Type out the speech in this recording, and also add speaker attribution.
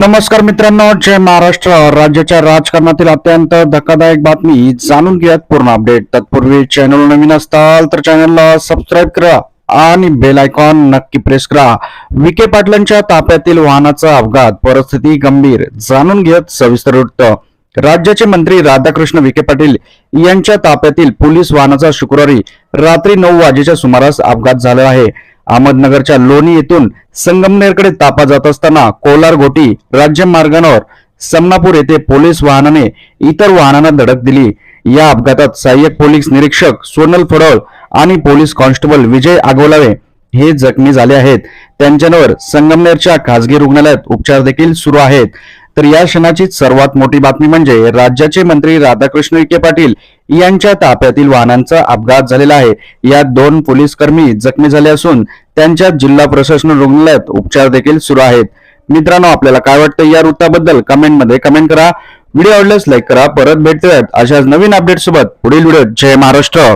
Speaker 1: नमस्कार मित्रांनो जय महाराष्ट्र. राज्याच्या राजकारणातील अत्यंत धक्कादायक बातमी जाणून घेऊयात पूर्ण अपडेट. तत्पूर्वी चॅनल नवीन असताल तर चॅनलला सबस्क्राईब करा आणि बेल आयकॉन नक्की प्रेस करा. विखे पाटलांच्या ताफ्यातील वाहनाचा अपघात परिस्थिती गंभीर जाणून घेत सविस्तर वृत्त. राज्याचे मंत्री राधाकृष्ण विखे पाटील यांच्या ताफ्यातील पोलीस वाहनाचा शुक्रवारी रात्री नऊ वाजेच्या सुमारास अपघात झाला आहे. अहमदनगरच्या लोणी येथून संगमनेरकडे तापा जात असताना कोलार घोटी राज्य मार्गावर समनापूर येथे पोलीस वाहनाने इतर वाहनांना धडक दिली. या अपघातात सहाय्यक पोलीस निरीक्षक सोनल फडोळ आणि पोलीस कॉन्स्टेबल विजय आगोलावे हे जखमी झाले आहेत. त्यांच्यावर संगमनेरच्या खासगी रुग्णालयात उपचार देखील सुरू आहेत. तर या क्षणाची सर्वात मोठी बातमी म्हणजे राज्याचे मंत्री राधाकृष्ण विखे पाटील यांच्या ताफ्यातील वाहनांचा अपघात झालेला आहे. यात दोन पोलीस कर्मी जखमी झाले असून त्यांच्या जिल्हा प्रशासन रुग्णालयात उपचार देखील सुरू आहेत. मित्रांनो आपल्याला काय वाटतं या वृत्ताबद्दल कमेंटमध्ये कमेंट करा. व्हिडिओ आवडल्यास लाईक करा. परत भेटतोय अशाच नवीन अपडेट सोबत. पुढील व्हिडिओ जय महाराष्ट्र.